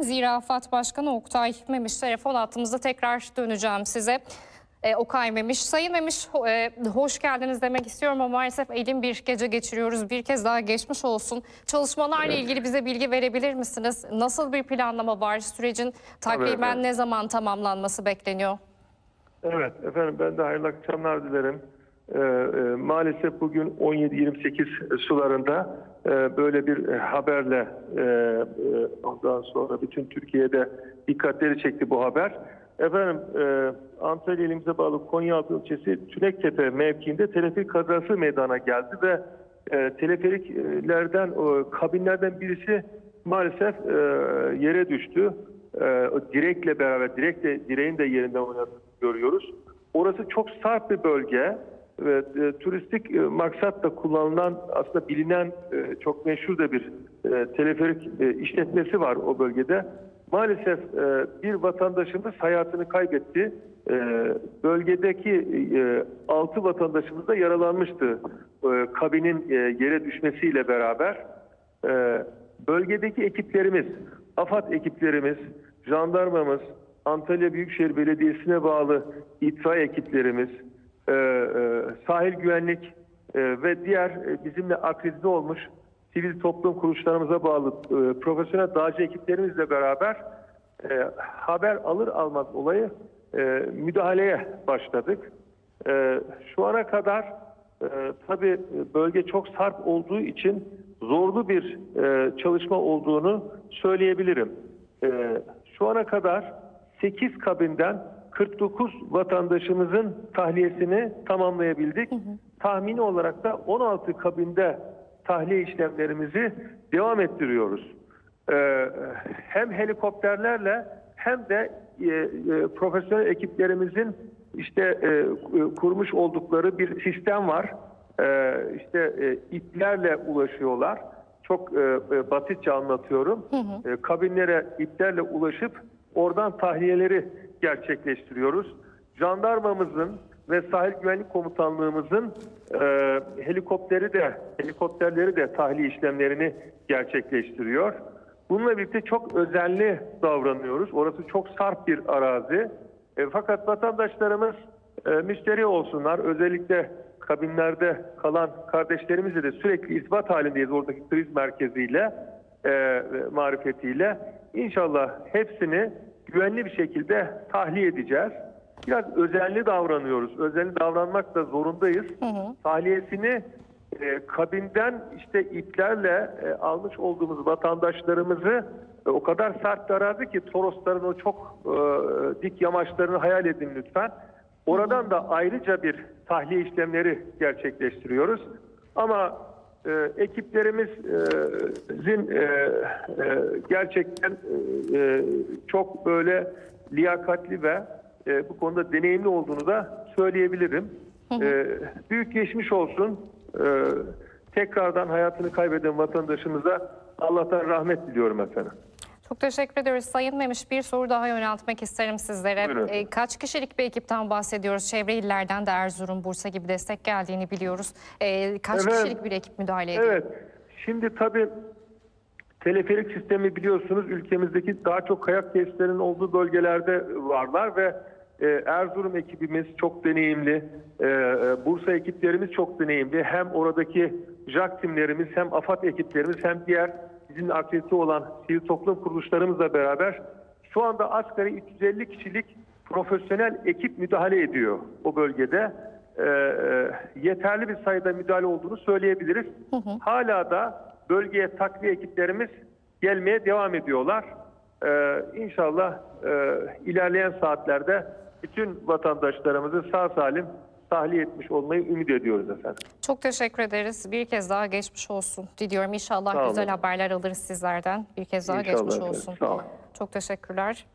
Zira AFAD Başkanı Oktay Memiş telefon attığımızda tekrar döneceğim size. E, Okay Memiş, Sayın Memiş e, hoş geldiniz demek istiyorum ama maalesef elin bir gece geçiriyoruz. Bir kez daha geçmiş olsun. Çalışmalarla ilgili bize bilgi verebilir misiniz? Nasıl bir planlama var? Sürecin takriben efendim. ne zaman tamamlanması bekleniyor? Evet efendim ben de hayırlı akşamlar dilerim. Ee, e, maalesef bugün 17-28 sularında e, böyle bir haberle e, ondan sonra bütün Türkiye'de dikkatleri çekti bu haber. Efendim Antalya ilimize bağlı Konyaaltı ilçesi Tülektepe mevkiinde teleferik kazası meydana geldi ve teleferiklerden kabinlerden birisi maalesef yere düştü. Direkle beraber direkle direğin de yerinden oynadığını görüyoruz. Orası çok sarp bir bölge ve e, turistik e, maksatla kullanılan aslında bilinen e, çok meşhur da bir e, teleferik e, işletmesi var o bölgede. Maalesef e, bir vatandaşımız hayatını kaybetti. E, bölgedeki e, 6 vatandaşımız da yaralanmıştı e, kabinin e, yere düşmesiyle beraber. E, bölgedeki ekiplerimiz, AFAD ekiplerimiz, jandarmamız, Antalya Büyükşehir Belediyesi'ne bağlı itfaiye ekiplerimiz, sahil güvenlik e, ve diğer e, bizimle akredite olmuş sivil toplum kuruluşlarımıza bağlı e, profesyonel dağcı ekiplerimizle beraber e, haber alır almaz olayı e, müdahaleye başladık. E, şu ana kadar e, tabii bölge çok sarp olduğu için zorlu bir e, çalışma olduğunu söyleyebilirim. E, şu ana kadar 8 kabinden 49 vatandaşımızın tahliyesini tamamlayabildik. Tahmini olarak da 16 kabinde tahliye işlemlerimizi devam ettiriyoruz. Ee, hem helikopterlerle hem de e, e, profesyonel ekiplerimizin işte e, kurmuş oldukları bir sistem var. Ee, işte e, iplerle ulaşıyorlar. Çok e, e, basitçe anlatıyorum. E, kabinlere iplerle ulaşıp oradan tahliyeleri gerçekleştiriyoruz. Jandarmamızın ve sahil güvenlik komutanlığımızın e, helikopteri de helikopterleri de tahliye işlemlerini gerçekleştiriyor. Bununla birlikte çok özenli davranıyoruz. Orası çok sarp bir arazi. E, fakat vatandaşlarımız e, müşteri olsunlar. Özellikle kabinlerde kalan kardeşlerimizle de sürekli ispat halindeyiz oradaki kriz merkeziyle, e, marifetiyle. İnşallah hepsini güvenli bir şekilde tahliye edeceğiz. Biraz özenli davranıyoruz. Özenli davranmak da zorundayız. Tahliyesini e, kabinden işte iplerle e, almış olduğumuz vatandaşlarımızı e, o kadar sert arazi ki Torosların o çok e, dik yamaçlarını hayal edin lütfen. Oradan da ayrıca bir tahliye işlemleri gerçekleştiriyoruz. Ama e, ekiplerimizin e, e, gerçekten e, e, çok böyle liyakatli ve e, bu konuda deneyimli olduğunu da söyleyebilirim. E, büyük geçmiş olsun. E, tekrardan hayatını kaybeden vatandaşımıza Allah'tan rahmet diliyorum efendim. Çok teşekkür ediyoruz. Sayın Memiş bir soru daha yöneltmek isterim sizlere. Buyurun. E, kaç kişilik bir ekipten bahsediyoruz? Çevre illerden de Erzurum, Bursa gibi destek geldiğini biliyoruz. E, kaç Evet. kişilik bir ekip müdahale ediyor? Evet. Şimdi tabii teleferik sistemi biliyorsunuz ülkemizdeki daha çok kayak tesislerinin olduğu bölgelerde varlar ve e, Erzurum ekibimiz çok deneyimli, e, e, Bursa ekiplerimiz çok deneyimli. Hem oradaki JAK timlerimiz hem AFAD ekiplerimiz hem diğer bizim akredite olan sivil toplum kuruluşlarımızla beraber şu anda asgari 350 kişilik profesyonel ekip müdahale ediyor o bölgede. Ee, e, yeterli bir sayıda müdahale olduğunu söyleyebiliriz. Hala da bölgeye takviye ekiplerimiz gelmeye devam ediyorlar. Ee, inşallah e, ilerleyen saatlerde bütün vatandaşlarımızı sağ salim tahliye etmiş olmayı ümit ediyoruz efendim. Çok teşekkür ederiz. Bir kez daha geçmiş olsun diliyorum. İnşallah güzel haberler alırız sizlerden. Bir kez daha İnşallah geçmiş efendim. olsun. Sağ olun. Çok teşekkürler.